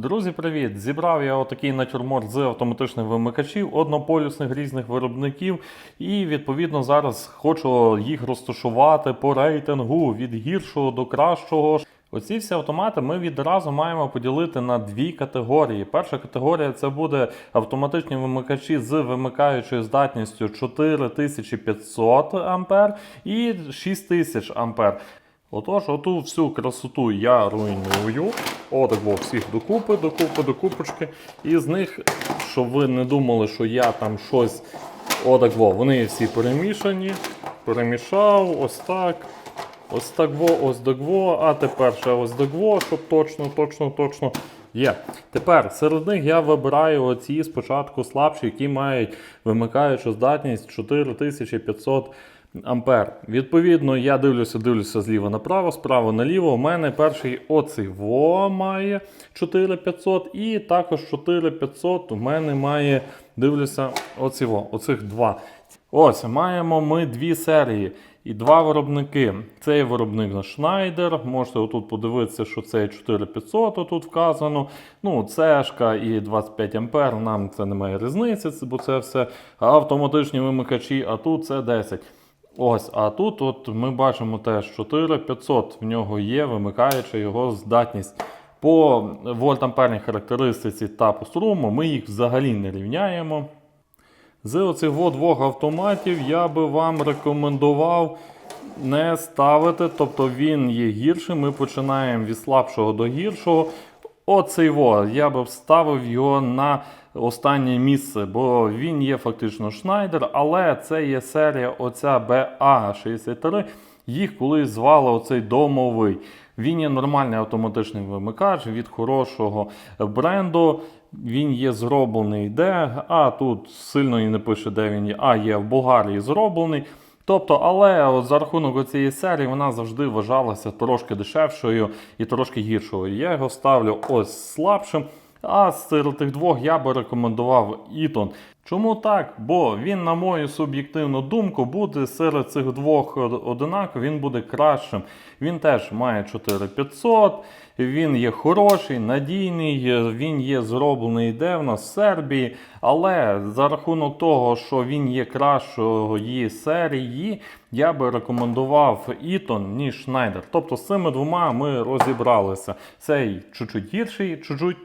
Друзі, привіт! Зібрав я отакий натюрморт з автоматичних вимикачів, однополюсних різних виробників. І відповідно зараз хочу їх розташувати по рейтингу від гіршого до кращого. Оці всі автомати ми відразу маємо поділити на дві категорії. Перша категорія це буде автоматичні вимикачі з вимикаючою здатністю 4500 А і 6000 А. Отож, оту всю красоту я руйную. Отак всіх докупи, докупи, докупочки. І з них, щоб ви не думали, що я там щось. Отак во, вони всі перемішані. Перемішав, ось так. Ось так во, ось так во, а тепер ще ось так во, щоб точно, точно, точно. Є. Тепер серед них я вибираю оці спочатку слабші, які мають вимикаючу здатність 4500 ампер. Відповідно, я дивлюся, дивлюся зліва направо, справа наліво. У мене перший оцей во має 4500 і також 4500 у мене має, дивлюся, оці во, оцих два. Ось, маємо ми дві серії і два виробники. Цей виробник на Schneider. Можете отут подивитися, що це 4500 отут вказано. Ну, цешка і 25 ампер. Нам це немає різниці, бо це все автоматичні вимикачі, а тут це 10. Ось, а тут от ми бачимо теж 4500 в нього є, вимикаючи його здатність. По вольтамперній характеристиці та по струму ми їх взагалі не рівняємо. З оцих двох автоматів я би вам рекомендував не ставити, тобто він є гіршим. Ми починаємо від слабшого до гіршого. Оцей во, я би вставив його на останнє місце, бо він є фактично Schneider, але це є серія оця BA63. Їх колись звали оцей домовий. Він є нормальний автоматичний вимикач від хорошого бренду. Він є зроблений де, а тут сильно і не пише, де він є. А є в Болгарії зроблений. Тобто, але от за рахунок цієї серії вона завжди вважалася трошки дешевшою і трошки гіршою. Я його ставлю ось слабшим. А серед тих двох я би рекомендував Ітон. Чому так? Бо він, на мою суб'єктивну думку, буде серед цих двох од- одинаково, він буде кращим. Він теж має 4500, він є хороший, надійний, він є зроблений нас в Сербії. Але за рахунок того, що він є кращої серії, я би рекомендував Ітон, ніж Schneider. Тобто з цими двома ми розібралися. Цей чуть-чуть гірший, чуть-чуть